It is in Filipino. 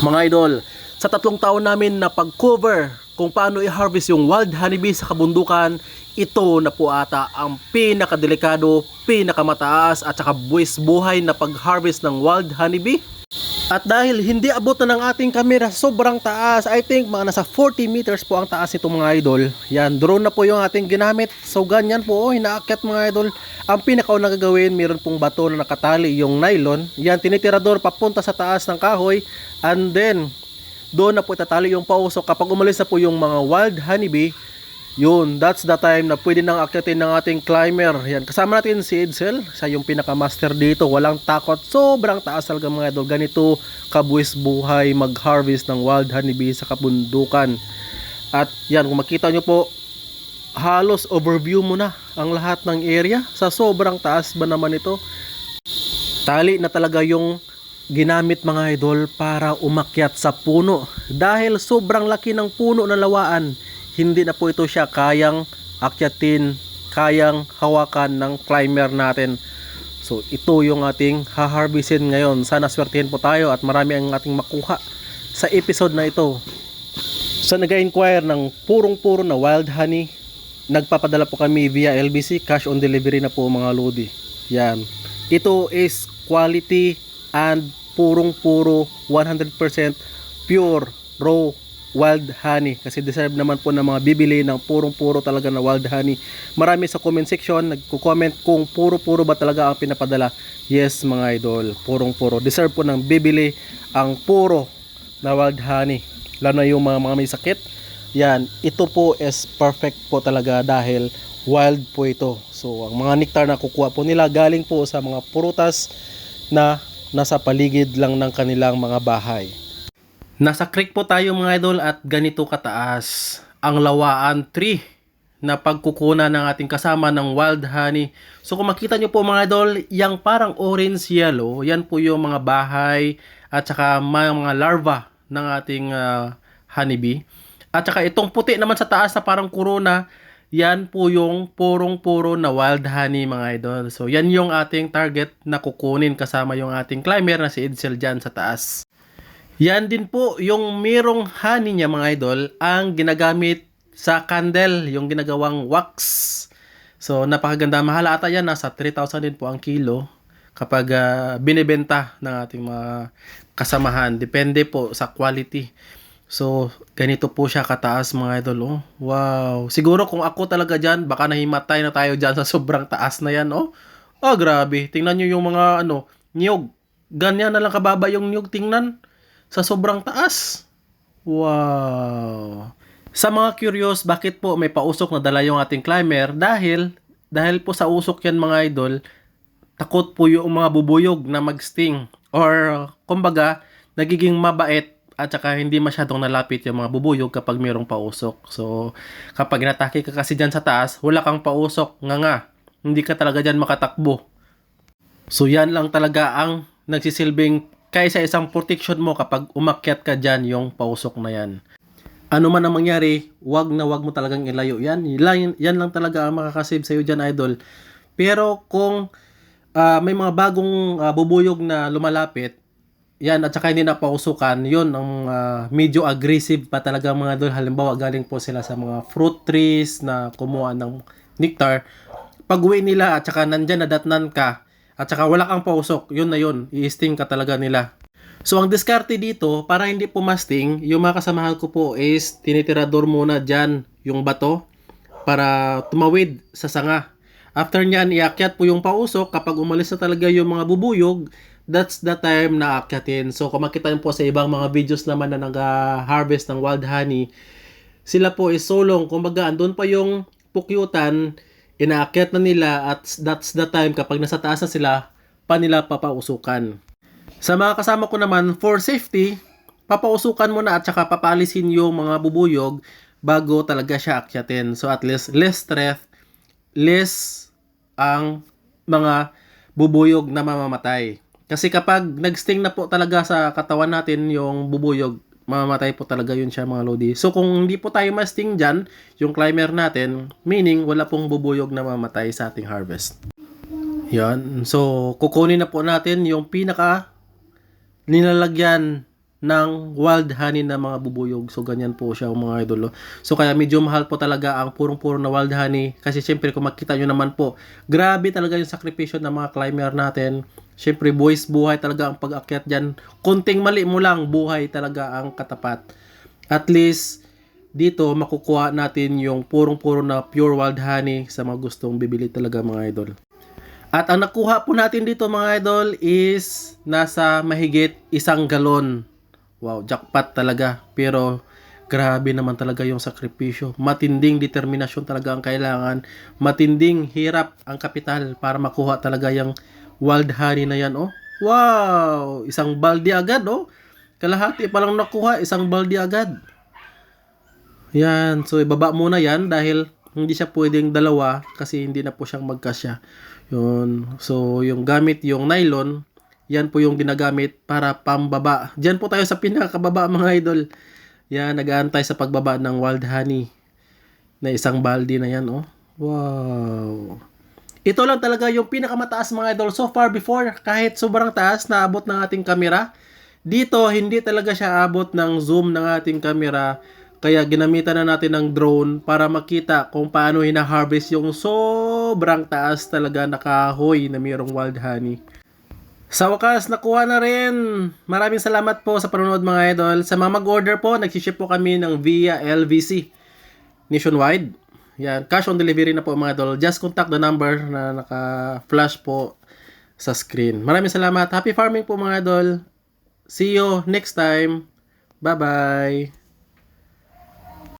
Mga idol, sa tatlong taon namin na pag-cover kung paano i-harvest yung wild honeybee sa kabundukan, ito na po ata ang pinakadelikado, pinakamataas at saka buwis buhay na pag-harvest ng wild honeybee. At dahil hindi abot na ng ating kamera sobrang taas, I think mga nasa 40 meters po ang taas nito mga idol. Yan, drone na po yung ating ginamit. So ganyan po, oh, hinaakyat mga idol. Ang pinakaunang gagawin, meron pong bato na nakatali yung nylon. Yan, tinitirador papunta sa taas ng kahoy. And then, doon na po itatali yung pausok. Kapag umalis na po yung mga wild honeybee, yun, that's the time na pwede nang akyatin ng ating climber. Yan, kasama natin si Edsel. Siya yung pinaka-master dito. Walang takot. Sobrang taas talaga mga idol. Ganito kabuwis buhay mag-harvest ng wild honeybee sa kabundukan. At yan, kung makita nyo po, halos overview mo na ang lahat ng area. Sa sobrang taas ba naman ito? Tali na talaga yung ginamit mga idol para umakyat sa puno. Dahil sobrang laki ng puno na lawaan, hindi na po ito siya kayang akyatin, kayang hawakan ng climber natin. So ito yung ating haharbisin ngayon. Sana swertihin po tayo at marami ang ating makuha sa episode na ito. Sa nag-inquire ng purong-puro na wild honey, nagpapadala po kami via LBC, cash on delivery na po mga lodi. Yan. Ito is quality and purong-puro 100% pure raw wild honey kasi deserve naman po ng mga bibili ng purong-puro talaga na wild honey. Marami sa comment section nagko-comment kung puro-puro ba talaga ang pinapadala. Yes mga idol, purong-puro. Deserve po ng bibili ang puro na wild honey. Lalo na yung mga, mga may sakit. Yan, ito po is perfect po talaga dahil wild po ito. So, ang mga nectar na kukuha po nila galing po sa mga prutas na nasa paligid lang ng kanilang mga bahay. Nasa creek po tayo mga idol at ganito kataas ang lawaan tree na pagkukuna ng ating kasama ng wild honey. So kung makita nyo po mga idol, yung parang orange yellow, yan po yung mga bahay at saka mga, larva ng ating ah, honeybee. At saka itong puti naman sa taas na parang corona, yan po yung purong-puro na wild honey mga idol. So yan yung ating target na kukunin kasama yung ating climber na si Edsel dyan sa taas. Yan din po yung merong honey niya mga idol ang ginagamit sa candle, yung ginagawang wax. So napakaganda, mahal ata yan, nasa 3,000 din po ang kilo kapag ah, binibenta ng ating mga kasamahan. Depende po sa quality. So, ganito po siya kataas mga idol. Oh. Wow. Siguro kung ako talaga dyan, baka nahimatay na tayo dyan sa sobrang taas na yan. Oh, oh grabe. Tingnan nyo yung mga ano, niyog. Ganyan na lang kababa yung niyog. Tingnan sa sobrang taas. Wow. Sa mga curious, bakit po may pausok na dala yung ating climber? Dahil, dahil po sa usok yan mga idol, takot po yung mga bubuyog na mag-sting. Or, kumbaga, nagiging mabait at saka hindi masyadong nalapit yung mga bubuyog kapag mayroong pausok. So, kapag inatake ka kasi dyan sa taas, wala kang pausok, nga nga. Hindi ka talaga dyan makatakbo. So, yan lang talaga ang nagsisilbing kaysa isang protection mo kapag umakyat ka dyan yung pausok na yan. Ano man ang mangyari, wag na wag mo talagang ilayo yan. Yan, yan lang talaga ang makakasave sa'yo dyan, idol. Pero kung ah, may mga bagong ah, bubuyog na lumalapit, yan, at saka hindi na pausukan, yun, ang ah, medyo aggressive pa talaga mga idol. Halimbawa, galing po sila sa mga fruit trees na kumuha ng nectar. Pag uwi nila at saka nandyan nadatnan ka, at saka wala kang pausok, yun na yun, i-sting ka talaga nila. So, ang diskarte dito, para hindi pumasting, yung mga kasamahan ko po is tinitirador muna dyan yung bato para tumawid sa sanga. After nyan, iakyat po yung pausok. Kapag umalis na talaga yung mga bubuyog, that's the time na akyatin. So, kung makita po sa ibang mga videos naman na nag-harvest ng wild honey, sila po is solong. Kumbaga, andun pa yung pukyutan, inaakyat na nila at that's the time kapag nasa taas na sila, pa nila papausukan. Sa mga kasama ko naman, for safety, papausukan mo na at saka papalisin yung mga bubuyog bago talaga siya akyatin. So at least less stress, less ang mga bubuyog na mamamatay. Kasi kapag nag-sting na po talaga sa katawan natin yung bubuyog, mamamatay po talaga yun siya mga lodi. So kung hindi po tayo ma-sting dyan, yung climber natin, meaning wala pong bubuyog na mamamatay sa ating harvest. Yan. So kukunin na po natin yung pinaka nilalagyan ng wild honey na mga bubuyog. So, ganyan po siya mga idol. So, kaya medyo mahal po talaga ang purong-puro na wild honey. Kasi syempre, kung makita nyo naman po, grabe talaga yung sakripisyo ng mga climber natin. Syempre, boys, buhay talaga ang pag-akyat dyan. Konting mali mo lang, buhay talaga ang katapat. At least, dito, makukuha natin yung purong-puro na pure wild honey sa mga gustong bibili talaga mga idol. At ang nakuha po natin dito mga idol is nasa mahigit isang galon. Wow, jackpot talaga. Pero grabe naman talaga yung sakripisyo. Matinding determinasyon talaga ang kailangan. Matinding hirap ang kapital para makuha talaga yung wild honey na yan. Oh. Wow! Isang balde agad oh. Kalahati pa lang nakuha, isang balde agad. Yan. So, ibaba muna yan dahil hindi siya pwedeng dalawa kasi hindi na po siyang magkasya. Yun. So, yung gamit yung nylon, yan po yung ginagamit para pambaba. Diyan po tayo sa pinakababa mga idol. Yan, nag-aantay sa pagbaba ng wild honey na isang balde na yan, oh. Wow. Ito lang talaga yung pinakamataas mga idol. So far before, kahit sobrang taas na abot ng ating kamera, dito hindi talaga siya abot ng zoom ng ating kamera. Kaya ginamitan na natin ng drone para makita kung paano hina-harvest yung sobrang taas talaga na kahoy na mayroong wild honey. Sa wakas, nakuha na rin. Maraming salamat po sa panonood mga idol. Sa mga mag-order po, nagsiship po kami ng via LVC nationwide. Yan, cash on delivery na po mga idol. Just contact the number na naka-flash po sa screen. Maraming salamat. Happy farming po mga idol. See you next time. Bye-bye.